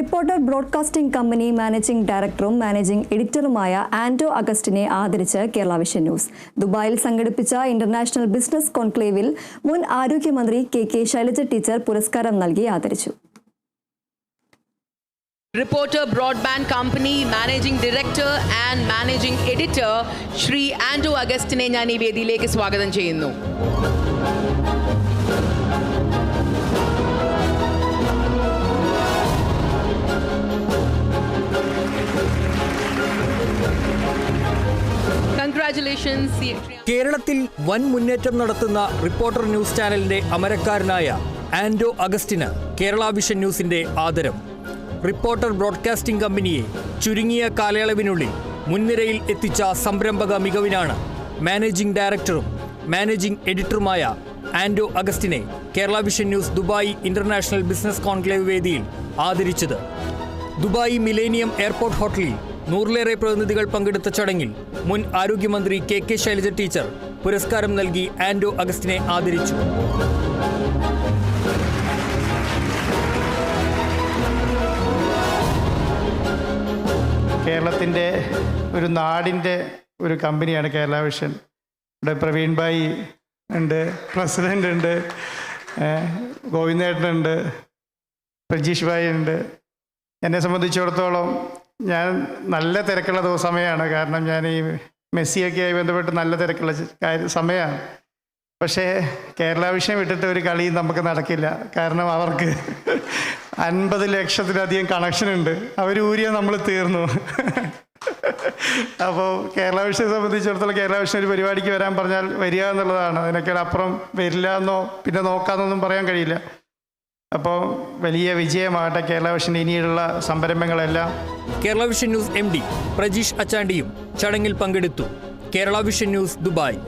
Reporter broadcasting company managing ഡയറക്ടറും managing എഡിറ്ററുമായ ആൻഡോ അഗസ്റ്റിനെ ആദരിച്ച് കേരള വിഷൻ ന്യൂസ്. ദുബായിൽ സംഘടിപ്പിച്ച ഇന്റർനാഷണൽ ബിസിനസ് കോൺക്ലേവിൽ മുൻ ആരോഗ്യമന്ത്രി കെ കെ ശൈലജ ടീച്ചർ പുരസ്കാരം നൽകി ആദരിച്ചു. Reporter broadband company managing director and managing editor Shri Andrew അഗസ്റ്റിനെ ഞാൻ ഈ വേദിയിലേക്ക് സ്വാഗതം ചെയ്യുന്നു. കൺഗ്രാറ്റുലേഷൻസ് കേരളത്തിൽ വൻ മുന്നേറ്റം നടത്തുന്ന റിപ്പോർട്ടർ ന്യൂസ് ചാനലിന്റെ അമരക്കാരനായ ആൻഡോ അഗസ്റ്റിന് കേരള വിഷൻ ന്യൂസിന്റെ ആദരം. റിപ്പോർട്ടർ ബ്രോഡ്കാസ്റ്റിംഗ് കമ്പനിയെ ചുരുങ്ങിയ കാലയളവിനുള്ളിൽ മുൻനിരയിൽ എത്തിച്ച സംരംഭക മികവിനാണ് മാനേജിംഗ് ഡയറക്ടറും മാനേജിംഗ് എഡിറ്ററുമായ Anto അഗസ്റ്റിനെ Kerala vision news Dubai international business conclave വേദിയിൽ ആദരിച്ചത്. ദുബായ് മിലേനിയം എയർപോർട്ട് ഹോട്ടലിൽ നൂറിലേറെ പ്രതിനിധികൾ പങ്കെടുത്ത ചടങ്ങിൽ മുൻ ആരോഗ്യമന്ത്രി കെ കെ ശൈലജ ടീച്ചർ പുരസ്കാരം നൽകി ആൻഡോ അഗസ്റ്റിനെ ആദരിച്ചു. കേരളത്തിന്റെ ഒരു നാടിന്റെ ഒരു കമ്പനിയാണ് കേരള വിഷൻ. ഇവിടെ പ്രവീൺ ഭായി ഉണ്ട് പ്രസിഡന്റ് ഉണ്ട് ഗോവിന്ദേട്ടനുണ്ട് പ്രജീഷ് ഭായി ഉണ്ട്. എന്നെ സംബന്ധിച്ചിടത്തോളം ഞാൻ നല്ല തിരക്കുള്ള സമയമാണ് കാരണം ഞാൻ ഈ മെസ്സിയൊക്കെയായി ബന്ധപ്പെട്ട് നല്ല തിരക്കുള്ള സമയമാണ്. പക്ഷേ കേരള വിഷയം വിട്ടിട്ട് ഒരു കളിയും നമുക്ക് നടക്കില്ല. കാരണം അവർക്ക് അൻപത് ലക്ഷത്തിലധികം കണക്ഷൻ ഉണ്ട്. അവർ ഊരിയ നമ്മൾ തീർന്നു. അപ്പോൾ കേരള വിഷയം സംബന്ധിച്ചിടത്തോളം കേരള വിഷയം ഒരു പരിപാടിക്ക് വരാൻ പറഞ്ഞാൽ വരിക എന്നുള്ളതാണ്. അതിനൊക്കെ അപ്പുറം വരില്ല എന്നോ പിന്നെ നോക്കാമെന്നൊന്നും പറയാൻ കഴിയില്ല. അപ്പോൾ വലിയ വിജയമാകട്ടെ കേരള വിഷൻ ഇനിയുള്ള സംരംഭങ്ങളെല്ലാം. Kerala vision news M D Prajeesh അച്ചാണ്ടിയും ചടങ്ങിൽ പങ്കെടുത്തു. Kerala vision news Dubai.